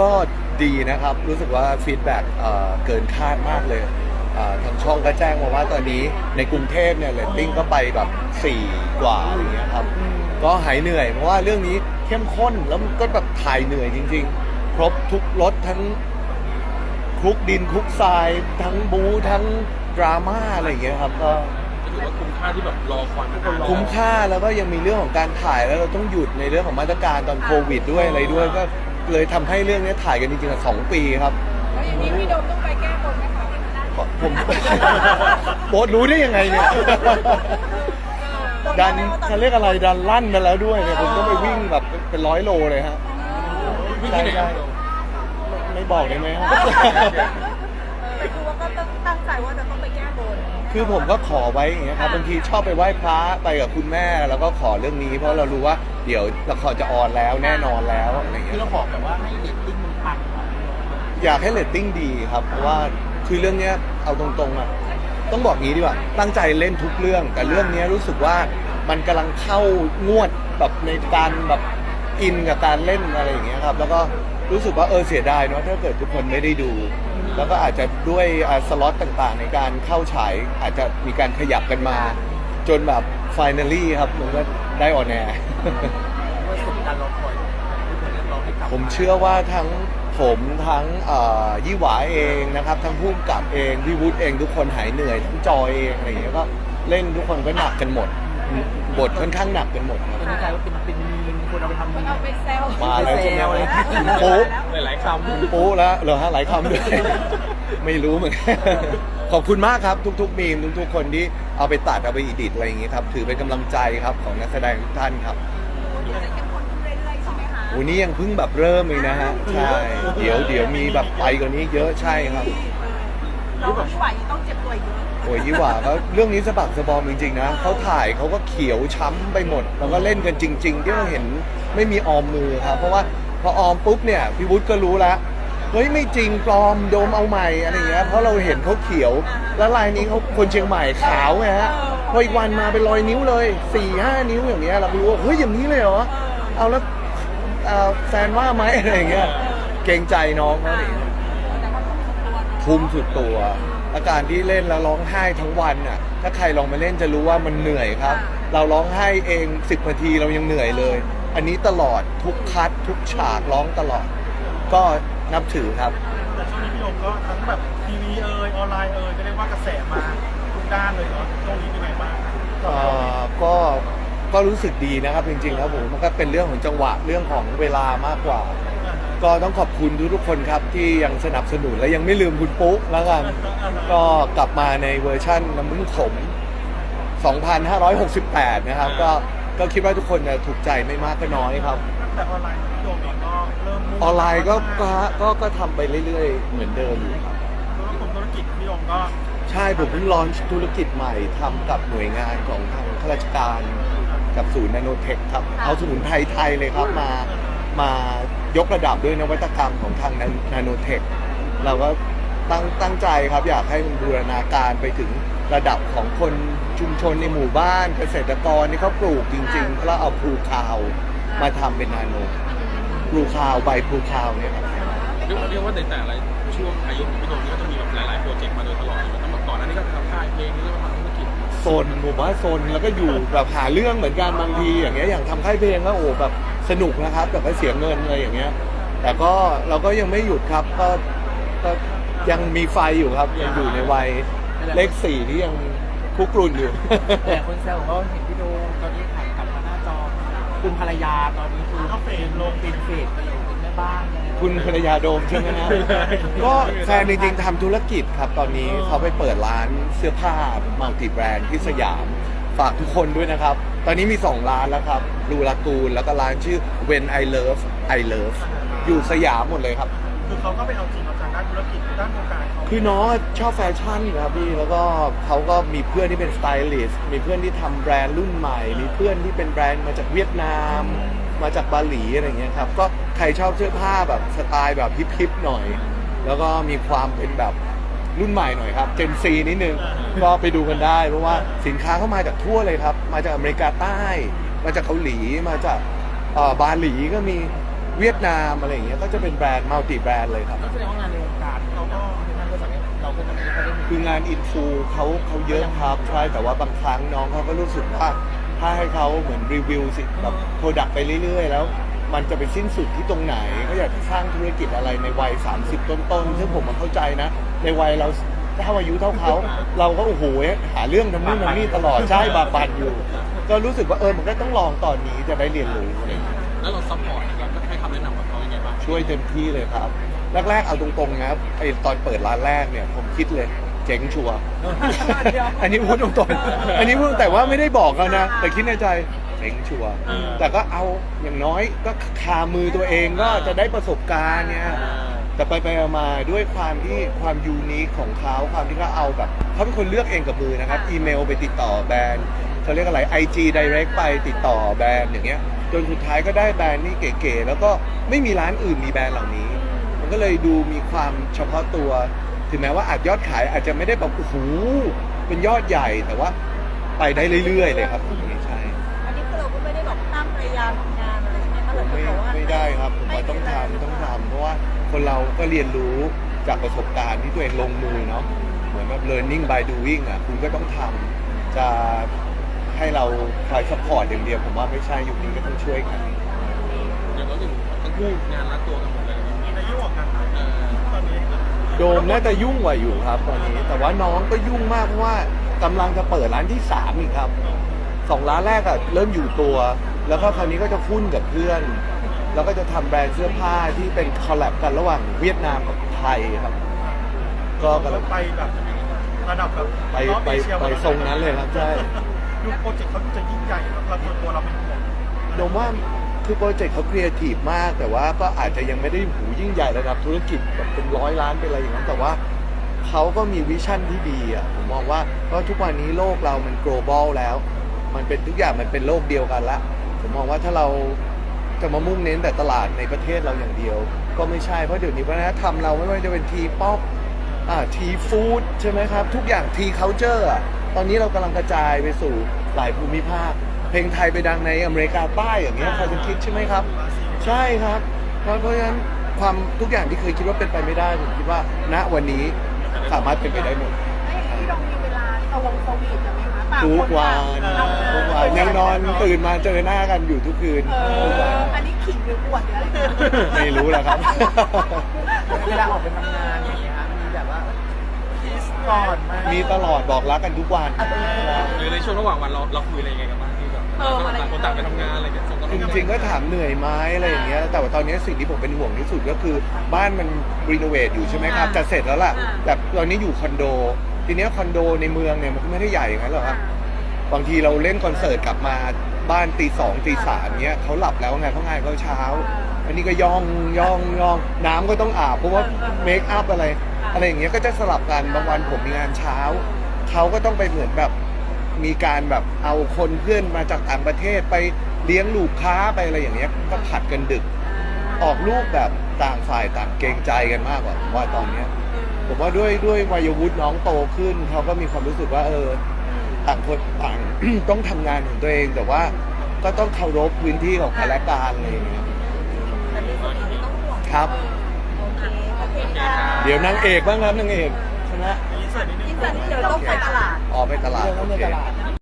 ก็ดีนะครับ รู้สึกว่าฟีดแบ็กเกินคาดมากเลยเอ่อทางช่องก็แจ้งมาว่าตอนนี้ในกรุงเทพเนี่ยเรตติ้งก็ไปแบบ 4 กว่าอะไรเงี้ยครับ ก็หายเหนื่อย เพราะว่าเรื่องนี้เข้มข้นแล้วมันก็แบบถ่ายเหนื่อยจริง ๆ ครบทุกรสทั้งคลุกดินคลุกทราย ทั้งบู๊ทั้งดราม่าอะไรอย่างเงี้ยครับก็ ก็ถือว่าคุ้มค่าที่แบบรอคอยทุกคนรอคุ้มค่าแล้วก็ยังมีเรื่องของการถ่ายแล้วเราต้องหยุดในเรื่องของมาตรการตอนโควิดด้วยอะไรด้วยก็ เลยทำให้เรื่องนี้ถ่ายกันจริงๆอะสองปีครับ แล้วอย่างนี้พี่โดมต้องไปแก้บนไหมคะผม โบทรู้ได้ยังไงเนี่ย ดันเขาเรียกอะไรดันลั่นมาแล้วด้วยเนี่ยผมก็ไปวิ่งแบบเป็นร้อยโลเลยฮะวิ่งที่ไหนครับไม่บอกได้ไหมฮะแต่คือว่าก็ต้องตั้งใจว่าจะต้องไปแก้บน คือผมก็ขอไว้อย่างเงี้ยครับบางทีชอบไปไหว้พระไปกับคุณแม่ แล้วก็ขอเรื่องนี้ เพราะเรารู้ว่าเดี๋ยวละครจะออนแล้วแน่นอนแล้วอะไรเงี้คืยอเราบอกแบบว่าให้เรตติ้งมันปังอยากให้เรตติ้งดีครับเพราะว่าคือเรื่องเนี้ยเอาตรงๆอะต้องบอกงี้ดีกว่าตั้งใจเล่นทุกเรื่อง แต่เรื่องเนี้ยรู้สึกว่ามันกำลังเข้างวดแบบในการแบบอินกับการเล่นอะไรอย่างเงี้ยครับแล้วก็รู้สึกว่าเออเสียดายเนาะถ้าเกิดทุกคนไม่ได้ดู แล้วก็อาจจะด้วยอ่าสล็อตต่างๆ ในการเข้าฉายอาจจะมีการขยับกันมา จนแบบฟิแนลี่ครับมันก็ได้ออนแอร์ว่าสุดการรอคอยทุกคนเรียกร้องให้กลับผมเชื่อว่าทั้งผมทั้งเอ่อยี่หวาเองนะครับ ทั้งผู้กำกับเองพี่วุฒิเองทุกคนหายเหนื่อยทั้งจอยเองอะไรอย่างเงี้ยก็เล่นทุกคนก็หนักกันหมด บทค่อนข้างหนักกันหมดครับเป็น ใจว่าเป็นเป็นมีมคนเอาไปทำมีเอามไปแซวมาแล้วใช่ไหมไปแซวคุณปุ๊หลายๆคำคุณปุ๊แล้วเหรอฮะหลายคำด้วยไม่รู้เหมือนกันขอบคุณมากครับทุกๆมีมทุกๆคนที่เอาไปตัดเอาไปอีดิทอะไรอย่างเงี้ยครับถือเป็นกำลังใจครับของนักแสดงทุกท่านครับจะเข้มข้นขึ้นเรื่อยๆใช่ไหมคะวันนี้ยังเพิ่งแบบเริ่มเองนะฮะใช่เดี๋ยวเดี๋ยวมีแบบไปกว่านี้เยอะใช่ครับ เราไม่ไหวต้องเจ็บตัวเยอะโอ้ยยี่หว่าก็เรื่องนี้สะบักสะบอมจริงๆนะเขาถ่ายเขาก็เขียวช้ำไปหมด แล้วก็เล่นกันจริง ๆ ที่เราเห็นไม่มีออมมือครับเพราะว่าพอออมปุ๊บเนี่ยพี่วุฒิก็รู้แล้วเฮ้ยไม่จริงปลอมโดมเอาใหม่อะไรอย่างเงี้ยเพราะเราเห็นเขาเขียว แล้วลายนี้เขาคนเชียงใหม่ขาวไงฮะพออีกวันมาเป็นรอยนิ้วเลยสี่ห้านิ้วอย่างเงี้ยเราก็รู้ว่าเฮ้ยอย่างนี้เลยเหรอเอาแล้วเอ่อแฟนว่าไหมอะไรอย่างเงี้ยเกรงใจน้องเขาดิ ทุ่มสุดตัว อาการที่เล่นแล้วร้องไห้ทั้งวันน่ะ ถ้าใครลองมาเล่นจะรู้ว่ามันเหนื่อยครับ เราร้องไห้เอง10นาทีเรายังเหนื่อยเลย อันนี้ตลอดทุกคัดทุกฉากร้องตลอด ก็นับถือครับ แต่ช่วงนี้พี่โยมก็ทั้งแบบทีวีเอ่ยออนไลน์เอ่ยก็เรียกว่ากระแสมาทุกด้านเลยเนาะช่วงนี้เป็นไงบ้างเอ่อก็ก็รู้สึกดีนะครับจริงๆแล้วผมมันก็เป็นเรื่องของจังหวะเรื่องของเวลามากกว่า ก็ต้องขอบคุณทุกๆคนครับที่ยังสนับสนุนและยังไม่ลืมคุณปุ๊แล้วกันก็กลับมาในเวอร์ชั่นน้ำมึงขม 2,568 นะครับ ก็ก็คิดว่าทุกคนจะถูกใจไม่มากก็น้อยครับ แต่ออนไลน์พี่โยมเองก็เริ่มมุ่งออนไลน์ก็ก็ก็ก็ทำไปเรื่อยๆ เหมือนเดิมอยู่ครับ ธุรกิจธุรกิจพี่โยมก็ใช่ผมเพิ่งลอนธุรกิจใหม่ทำกับหน่วยงานของทางข้าราชการกับศูนย์นาโนเทคครับ เอาสมุนไพรไทยเลยครับมามา ยกระดับด้วยนวัตกรรมของทางนาโนเทคเราก็ตั้งตั้งใจครับอยากให้มันบูรณาการไปถึงระดับของคนชุมชนในหมู่บ้านเกษตรกรที่เขาปลูกจริงๆแล้วเอาพลูคาวมาทำเป็นนาโนพลูคาวใบพลูคาวเนี่ยครับเรียกว่าเรียกว่าในแต่ละช่วงอายุของพี่โดมนี่ก็จะมีแบบหลายๆโปรเจกต์มาโดยตลอดเลยตั้งแต่ก่อนหน้านี้ก็ทำค่ายเพลงนี่ก็ทำธุรกิจโซนผมว่าโซนแล้วก็อยู่แบบหาเรื่องเหมือนกันบางทีอย่างเงี้ยอย่างทำค่ายเพลงก็โอ้แบบ สนุกนะครับ แต่ก็เสียเงินอะไรอย่างเงี้ย แต่ก็เราก็ยังไม่หยุดครับก็ก็ยังมีไฟอยู่ครับ ยังอยู่ในวัยเลขสี่ที่ยังคุกรุ่นอยู่ แต่คนแซวบอกว่าเห็นพี่โดมตอนนี้ถ่ายกลับมาหน้าจอคุณภรรยาตอนนี้คือก็เฟดลงเป็นเฟดไปเลยเป็นแม่บ้านยังไงคุณภรรยาโดมใช่ไหมนะก็แฟนจริงๆทำธุรกิจครับตอนนี้เขาไปเปิดร้านเสื้อผ้ามัลติแบรนด์ที่สยาม ฝากทุกคนด้วยนะครับ ตอนนี้มี 2 ร้านแล้วครับรูลากูลแล้วก็ร้านชื่อ When I Love I Love อยู่สยามหมดเลยครับ คือเขาก็ไปเอาจริงเอาจังด้านธุรกิจด้านวงการเขาคือน้องชอบแฟชั่นครับพี่แล้วก็เขาก็มีเพื่อนที่เป็นสไตลิสต์มีเพื่อนที่ทำแบรนด์รุ่นใหม่ มีเพื่อนที่เป็นแบรนด์มาจากเวียดนาม มาจากบาหลีอะไรเงี้ยครับก็ใครชอบเสื้อผ้าแบบสไตล์แบบฮิปๆหน่อย แล้วก็มีความเป็นแบบ รุ่นใหม่หน่อยครับเจนซีนิดนึงก็ไปดูกันได้ เพราะว่าสินค้าเข้ามาจากทั่วเลยครับ มาจากอเมริกาใต้ มาจากเกาหลีมาจากเอ่อบาหลีก็มีเวียดนามอะไรอย่างเงี้ยก็จะเป็นแบรนด์มัลติแบรนด์เลยครับก็แสดงว่างานในวงการเราก็นั่นก็แบบเราก็จะไม่ค่อยได้เห็นคืองานอินฟูเขาเขาเยอะครับใช่แต่ว่าบางครั้งน้องเขาก็รู้สึกว่าถ้าให้เขาเหมือนรีวิวสิแบบโปรดักไปเรื่อยๆ แล้ว มันจะไปสิ้นสุดที่ตรงไหน ก็อยากจะสร้างธุรกิจอะไรในวัย 30 ต้นๆ ซึ่งผมมาเข้าใจนะ ในวัยเราถ้าอายุเท่าเขา เราก็โอ้โหหาเรื่องทำนู่นทำนี่ตลอดใช่บากบันอยู่ ก็รู้สึกว่าเออมันก็ต้องลองตอนนี้จะได้เรียนรู้อะไรอย่างเงี้ยแล้วเราซัพพอร์ตเราก็ให้คำแนะนำกับเขายังไงบ้างช่วยเต็มที่เลยครับแรกๆเอาตรงๆนะครับไอตอนเปิดร้านแรกเนี่ยผมคิดเลยเจ๊งชัวร์อันนี้พูดตรงๆอันนี้พูดแต่ว่าไม่ได้บอกเขานะ แต่คิดในใจ เจ๊งชัวร์แต่ก็เอาอย่างน้อยก็คามือตัวเองก็จะได้ประสบการณ์เนี่ย แต่ไปไปๆมาๆด้วยความที่ความยูนิคของเขาความที่เขาเอาแบบเขาเป็นคนเลือกเองกับมือนะครับ อีเมลไปติดต่อแบรนด์เขาเรียกอะไร IG Direct ไปติดต่อแบรนด์อย่างเงี้ย จนสุดท้ายก็ได้แบรนด์นี่เก๋ๆแล้วก็ไม่มีร้านอื่นมีแบรนด์เหล่านี้ มันก็เลยดูมีความเฉพาะตัว ถึงแม้ว่าอาจยอดขายอาจจะไม่ได้แบบโอ้โหเป็นยอดใหญ่แต่ว่าไปได้เรื่อยๆเลยครับ ไม่ได้ครับผมว่าต้องทำต้องทำเพราะว่าคนเราก็เรียนรู้จากประสบการณ์ที่ตัวเองลงมือเนาะเหมือนแบบ learning by doing อะคุณก็ต้องทำจะให้เราคอย support อย่างเดียวผมว่าไม่ใช่ยุคนี้ก็ต้องช่วยกันอย่างเราถึงทั้งคู่งานรัดตัวกันหมดเลยมีอายุออกกันเออตอนนี้โดมน่าจะยุ่งกว่าอยู่ครับตอนนี้ แต่ว่าน้องก็ยุ่งมากเพราะว่ากำลังจะเปิดร้านที่สามอีกครับสองร้านแรกอะเริ่มอยู่ตัว แล้วก็คราวนี้ก็จะคุ้นกับเพื่อน แล้วก็จะทำแบรนด์เสื้อผ้าที่เป็นคอลแลบกันระหว่างเวียดนามกับไทยครับ ก็กำลังไปแบบระดับแบบไปรอบไปเอเชียไปทรงนั้นเลยครับใช่ ดูโปรเจกต์เขาจะยิ่งใหญ่แล้วเราตัวตัวเราเป็นห่วงโดมว่าคือโปรเจกต์เขาครีเอทีฟมาก แต่ว่าก็อาจจะยังไม่ได้หูยิ่งใหญ่ระดับธุรกิจแบบเป็นร้อยล้านเป็นอะไรอย่างนั้นแต่ว่าเขาก็มีวิชั่นที่ดีอะผมมองว่าเพราะทุกวันนี้โลกเรามัน global แล้ว มันเป็นทุกอย่างมันเป็นโลกเดียวกันละ ผมมองว่าถ้าเรา จะมามุ่งเน้นแต่ตลาดในประเทศเราอย่างเดียว ก็ไม่ใช่เพราะเดี๋ยวนี้วัฒนธรรมเราไม่ว่าจะเป็นทีป๊อปอ่าทีฟู้ดใช่ไหมครับ ทุกอย่างทีเคาเจอร์ตอนนี้เรากำลังกระจายไปสู่หลายภูมิภาค เพลงไทยไปดังในอเมริกาใต้อย่างเงี้ยใครจะคิดใช่ไหมครับ ใช่ครับ เพราะเพราะฉะนั้นความทุกอย่างที่เคยคิดว่าเป็นไปไม่ได้ผมคิดว่าณวันนี้สามารถเป็นไปได้หมดพี่ดงมีเวลาสวงสวีทกันไหมคะต่ ทุคกวันต่างทุกวันยังนอนตื่นมาเจอหน้ากันอยู่ทุกคืนเอทุกวันออันนี้ขิงหรืออวดหรืออะไรกันไม่รู้แหละครับเวลาออกไปทำงานอย่างเงี้ยมีแบบว่าคิสก่อนไหมมีตลอดบอกรักกันทุกวันหรือในช่วงระหว่างวันเราเราคุยอะไรยังไงกันบ้างที่แบบต่างคนต่างไปทำงานอะไรกันส่งกำลังจใจริงๆก็ถามเหนื่อยไหมอะไรอย่างเงี้ยแต่ว่าตอนนี้สิ่งที่ผมเป็นห่วงที่สุดก็คือ บ้านมันรีโนเวทอยู่ใช่ไหมครับจะเสร็จแล้วล่ะแต่ตอนนี้อยู่คอนโด ทีเนี้ยคอนโดในเมืองเนี่ยมันก็ไม่ได้ใหญ่อย่างนั้นหรอกครับบางทีเราเล่นคอนเสิร์ตกลับมาบ้านตีสองตีสามเนี้ยเขาหลับแล้วไงเพราะงานเขาเช้า อันนี้ก็ย่องย่องย่องน้ำก็ต้องอาบเพราะว่าเมคอัพอะไร อะไรอย่างเงี้ยก็จะสลับกันบางวันผมมีงานเช้าเขาก็ต้องไปเหมือนแบบมีการแบบเอาคนเพื่อนมาจากต่างประเทศไปเลี้ยงลูกค้าไปอะไรอย่างเงี้ยก็ผัดกันดึก ออกลูกแบบต่างฝ่ายต่างเกรงใจกันมากกว่าผมว่าตอนเนี้ย ผมว่าด้วยด้วยวัยวุฒิน้องโตขึ้นเขาก็มีความรู้สึกว่า เออต่างคนต่าง ต้องทำงานของตัวเอง แต่ว่าก็ต้องเคารพพื้นที่ของกันและกันอะไรอย่างเงี้ยแต่มีสิ่งที่ต้องห่วงครับ โอเคโอเคค่ะเดี๋ยวนางเอกบ้างครับนางเอกชนะอินเสิร์ตนิดนึง อินสันนี่เดี๋ยวต้องไปตลาด ออกไปตลาดเรื่องโอนั้นในเคตลาด